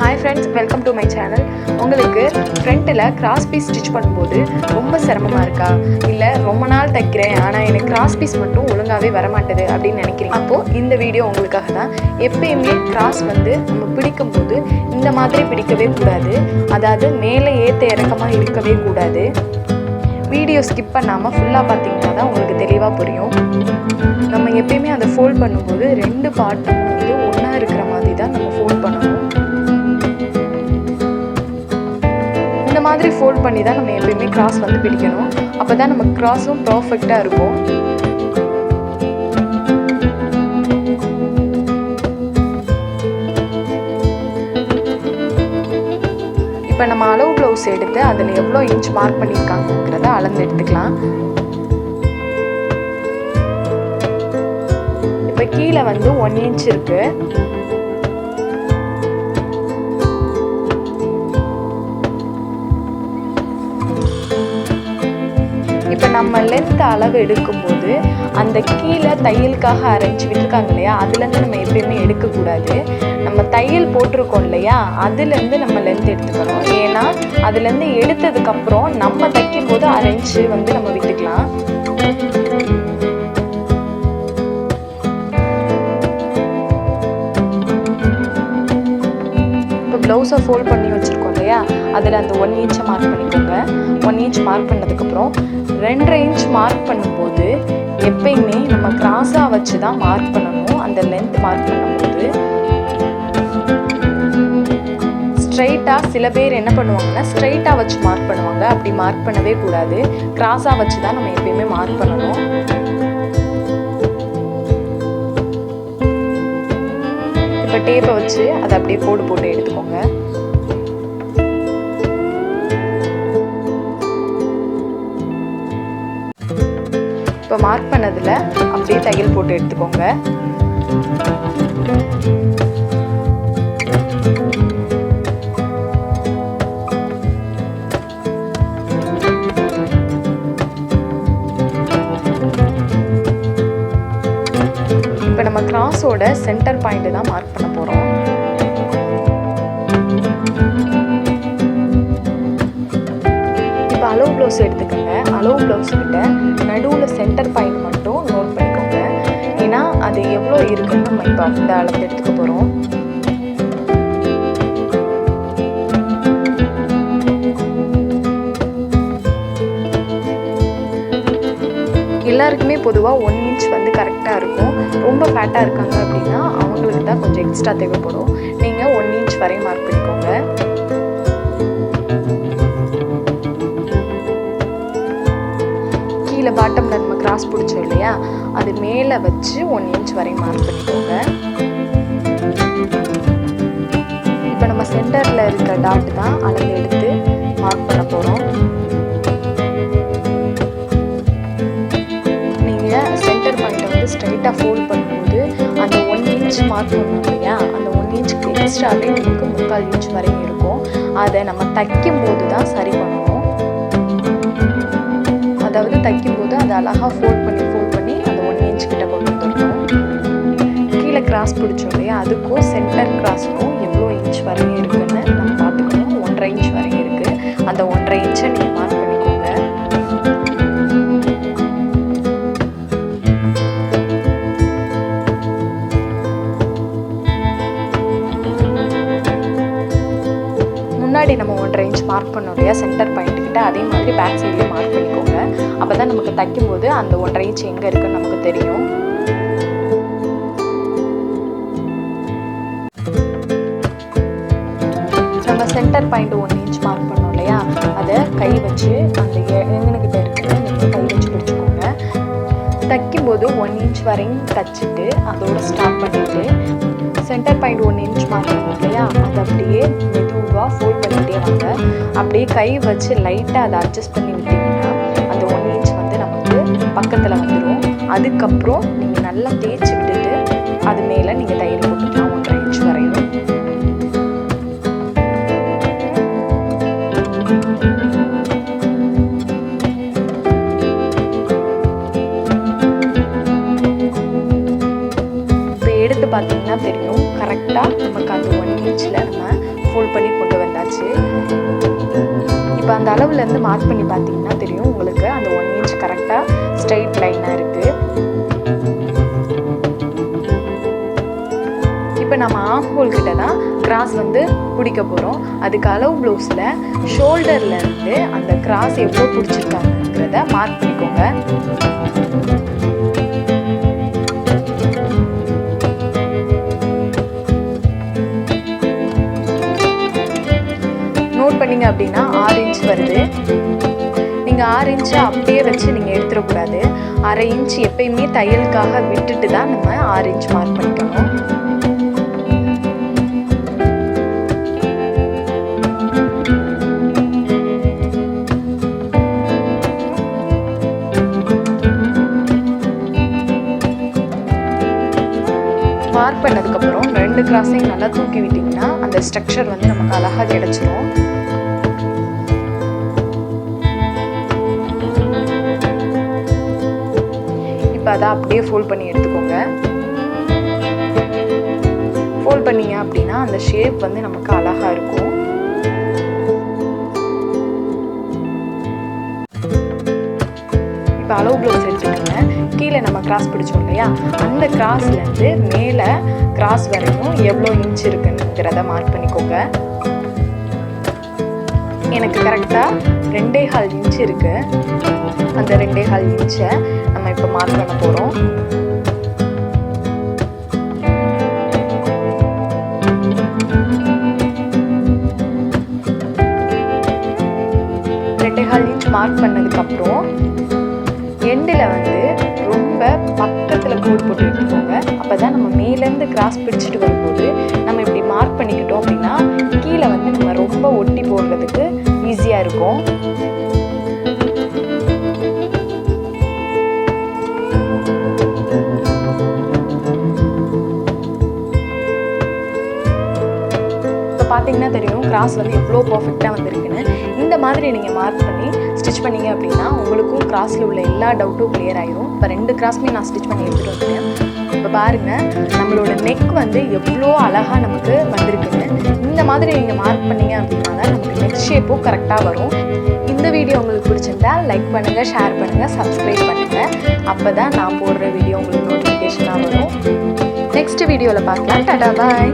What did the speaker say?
Hi friends welcome to my channel உங்களுக்கு ஃப்ரண்ட்டில் cross piece stitch பண்ணும்போது ரொம்ப சிரமமாக இருக்கா? இல்லை ரொம்ப நாள் தைக்கிறேன் ஆனால் எனக்கு கிராஸ் பீஸ் மட்டும் ஒழுங்காகவே வரமாட்டேது அப்படின்னு நினைக்கிறேன் அப்போது இந்த வீடியோ உங்களுக்காக தான். எப்பயுமே கிராஸ் வந்து நம்ம பிடிக்கும்போது இந்த மாதிரி பிடிக்கவே கூடாது. அதாவது மேலே ஏற்ற இறக்கமாக இருக்கவே கூடாது. வீடியோ ஸ்கிப் பண்ணாமல் ஃபுல்லாக பார்த்தீங்கன்னா தான் உங்களுக்கு தெளிவாக புரியும். நம்ம எப்பயுமே அதை ஃபோல்ட் பண்ணும்போது ரெண்டு பார்ட்டும் வந்து ஒன்றா இருக்கிற மாதிரி தான் நம்ம ஃபோல்ட் பண்ணணும் ஃபோல்ட் பண்ணி தான் நம்ம எப்பயுமே கிராஸ் வந்து பிடிக்கணும். அப்போ தான் நம்ம கிராஸும் பர்ஃபெக்டாக இருக்கும். இப்போ நம்ம அளவு ப்ளவுஸ் எடுத்து அதில் எவ்வளோ இன்ச் மார்க் பண்ணியிருக்காங்கிறத அளந்து எடுத்துக்கலாம். இப்போ கீழே வந்து ஒன் இன்ச் இருக்குது இப்போ நம்ம லென்த் அளவு எடுக்கும்போது அந்த கீழே தையலுக்காக அரைஞ்சி விட்டுருக்காங்க இல்லையா? அதுலேருந்து நம்ம எப்பயுமே எடுக்கக்கூடாது. நம்ம தையல் போட்டிருக்கோம் இல்லையா? அதுலேருந்து நம்ம லென்த் எடுத்துக்கணும். ஏன்னா அதுலேருந்து எடுத்ததுக்கப்புறம் நம்ம தைக்கும்போது அரைஞ்சி வந்து நம்ம விட்டுக்கலாம். இப்போ ப்ளவுஸை ஃபோல்ட் பண்ணி வச்சுருக்கோம். இல்லையா? அதில் அந்த ஒன் இன்ச்சை மார்க் பண்ணிக்கோங்க. ஒன் இன்ச் மார்க் பண்ணதுக்கப்புறம் ரெண்டரை இன்ச் மார்க் பண்ணும்போது எப்பயுமே நம்ம கிராஸாக வச்சு தான் மார்க் பண்ணணும். அந்த லென்த் மார்க் பண்ணும்போது ஸ்ட்ரைட்டாக சில பேர் என்ன பண்ணுவாங்கன்னா ஸ்ட்ரைட்டாக வச்சு மார்க் பண்ணுவாங்க. அப்படி மார்க் பண்ணவே கூடாது. கிராஸாக வச்சு தான் நம்ம எப்பயுமே மார்க் பண்ணணும். இப்போ டேப்பை வச்சு அதை அப்படியே போடு போட்டு எடுத்துக்கோங்க. இப்போ மார்க் பண்ணதில் அப்படியே தையல் போட்டு எடுத்துக்கோங்க. இப்போ நம்ம கிராஸோட சென்டர் பாயிண்ட் தான் மார்க் பண்ண போகிறோம் அளவு ப்ளவுஸ் எடுத்துக்கோங்க. அளவு ப்ளவுஸ் கிட்ட நடுவில் சென்டர் பாயிண்ட் மட்டும் நோட் பண்ணிக்கோங்க. ஏன்னா அது எவ்வளோ இருக்குன்னு நம்ம இப்போ அந்த அளவு எடுத்துக்க போகிறோம் எல்லாருக்குமே பொதுவாக ஒன் இன்ச் வந்து கரெக்டாக இருக்கும். ரொம்ப ஃபேட்டாக இருக்காங்க அப்படின்னா அவங்களுக்கு தான் கொஞ்சம் எக்ஸ்ட்ரா தேவைப்படும். நீங்கள் ஒன் இன்ச் வரை மார்க் பண்ணிக்கோங்க. கீழே பாட்டமில் நம்ம கிராஸ் பிடிச்சோம் இல்லையா? அது மேலே வச்சு ஒன் இன்ச் வரை மார்க் பண்ணிக்கோங்க. இப்போ நம்ம சென்டரில் இருக்கிற டாட் தான் அளவு எடுத்து மார்க் பண்ண போகிறோம் நீங்கள் சென்டர் பாயிண்ட்டை வந்து ஸ்ட்ரைட்டாக ஃபோல்ட் பண்ணும்போது அந்த ஒன் இன்ச் மார்க் பண்ணோம் இல்லையா? அந்த ஒன் இன்ச்சுக்கு எக்ஸ்ட்ராவே நமக்கு முக்கால் இன்ச் வரையும் இருக்கும். அதை நம்ம தைக்கும் போது தான் சரி பண்ணுவோம். அதாவது போது அதை அழகாக ஃபோல்ட் பண்ணி ஃபோல்ட் பண்ணி அந்த ஒன் இன்ச் கிட்ட கொண்டு வந்துருக்கோம். கீழே கிராஸ் பிடிச்சோம் இல்லையா? அதுக்கும் சென்டர் கிராஸ்க்கும் எவ்வளோ இன்ச் வரையும் இருக்குன்னு நம்ம பார்த்துக்கணும். ஒன்றரை இன்ச் வரையும் இருக்குது அந்த ஒன்றரை இன்ச்சை நீங்கள் மார்க் பண்ணிக்கோங்க. முன்னாடி நம்ம ஒன்றரை இன்ச் மார்க் பண்ணோம் இல்லையா? சென்டர் பாயிண்ட்டுக்கிட்ட அதே மாதிரி பேக் சைட்லேயே மார்க் பண்ணிக்கோங்க. நமக்கு தைக்கும்போது அந்த ஒன்றரை இன்ச் எங்கே இருக்குன்னு நமக்கு தெரியும். நம்ம centre point one inch mark பண்ணோம் இல்லையா? அதை கை வச்சு அந்த எங்கன்கிட்ட இருக்குன்னு நீங்கள் கை வச்சு பிடிச்சிக்கோங்க. தைக்கும்போது ஒன் இன்ச் வரையும் தைச்சிட்டு அதோட ஸ்டாப் பண்ணிவிட்டு centre point one inch mark பண்ணோம் இல்லையா? அதை அப்படியே மெதுவாக ஃபோல்ட் பண்ணிகிட்டே வாங்க. அப்படியே கை வச்சு லைட்டாக அதை அட்ஜஸ்ட் பண்ணி பக்கத்தில் வந்துடும் அதுக்கப்புறம் நீங்கள் நல்லா தேய்ச்சி விட்டுட்டு அது மேலே நீங்கள் தையல் போட்டுக்கலாம். ஒன்றரை இன்ச் வரையும் இப்போ எடுத்து பார்த்தீங்கன்னா தெரியும். கரெக்டாக நமக்கு அந்த ஒன் இன்ச்சில் நம்ம ஃபோல்ட் பண்ணி கொண்டு வந்தாச்சு. இப்போ அந்த அளவுலேருந்து மார்க் பண்ணி பார்த்தீங்கன்னா தெரியும். உங்களுக்கு அந்த ஒன் இன்ச் கரெக்டாக ஸ்ட்ரைட் லைனாக இருக்குது இப்போ நம்ம ஆம் ஹோல் கிட்ட தான் கிராஸ் வந்து பிடிக்க போகிறோம் அதுக்கு அளவு ப்ளவுஸில் ஷோல்டரில் இருந்து அந்த கிராஸ் எவ்வளோ பிடிச்சிருக்காங்கிறத மார்க் பண்ணிக்கோங்க. நோட் பண்ணிங்க அப்படின்னா ஆறு இன்ச் வருது. ஆறு இன்ச்சு அப்படியே வச்சு நீங்கள் எடுத்துடக்கூடாது. அரை இன்ச் எப்பயுமே தையலுக்காக விட்டுட்டு தான் நம்ம ஆறு இன்ச் மார்க் பண்ணிக்கணும். மார்க் பண்ணதுக்கப்புறம் ரெண்டு கிராஸையும் நல்லா தூக்கி விட்டிங்கன்னா அந்த ஸ்ட்ரக்சர் வந்து நமக்கு அழகாக கிடச்சிரும் அதை அப்படியே ஃபோல்ட் பண்ணி எடுத்துக்கோங்க. ஃபோல்ட் பண்ணீங்க அப்படின்னா அந்த ஷேப் வந்து நமக்கு அழகாக இருக்கும். இப்போ அளவு ப்ளவுஸ் எடுத்துக்கோங்க. கீழே நம்ம கிராஸ் பிடிச்சோம் இல்லையா? அந்த கிராஸ்லேருந்து மேலே கிராஸ் வரைக்கும் எவ்வளோ இன்ச் இருக்குங்கிறத மார்க் பண்ணிக்கோங்க. எனக்கு கரெக்டாக ரெண்டே கால் இன்ச் இருக்குது அந்த ரெண்டே கால் இன்ச்சை நம்ம இப்போ மார்க் பண்ண போகிறோம் ரெண்டே கால் இன்ச் மார்க் பண்ணதுக்கப்புறம் எண்டில் வந்து ரொம்ப பக்கத்தில் கோடு போட்டு எடுத்துக்கோங்க. அப்போ தான் நம்ம மேலேருந்து கிராஸ் பிடிச்சிட்டு வரும்போது நம்ம இப்படி மார்க் பண்ணிக்கிட்டோம் அப்படின்னா கீழே வந்து நம்ம ரொம்ப ஒட்டி போடுறதுக்கு ஈஸியாக இருக்கும். பார்த்தீங்கன்னா தெரியும் கிராஸ் வந்து எவ்வளோ பர்ஃபெக்டாக வந்திருக்குன்னு. இந்த மாதிரி நீங்கள் மார்க் பண்ணி ஸ்டிச் பண்ணீங்க அப்படின்னா உங்களுக்கும் கிராஸில் உள்ள எல்லா டவுட்டும் கிளியர் ஆயிரும். இப்போ ரெண்டு கிராஸுமே நான் ஸ்டிச் பண்ணி எடுத்துகிட்டு வந்துட்டேன். இப்போ பாருங்கள் நம்மளோட நெக் வந்து எவ்வளோ அழகாக நமக்கு வந்திருக்குன்னு. இந்த மாதிரி நீங்கள் மார்க் பண்ணீங்க அப்படின்னா தான் நமக்கு நெக் ஷேப்பும் கரெக்டாக வரும். இந்த வீடியோ உங்களுக்கு பிடிச்சிருந்தா லைக் பண்ணுங்கள் ஷேர் பண்ணுங்கள் சப்ஸ்கிரைப் பண்ணுங்கள் அப்போ தான் நான் போடுற வீடியோ உங்களுக்கு நோட்டிஃபிகேஷனாக வரும். நெக்ஸ்ட் வீடியோவில் பார்க்கலாம். டாடா பாய்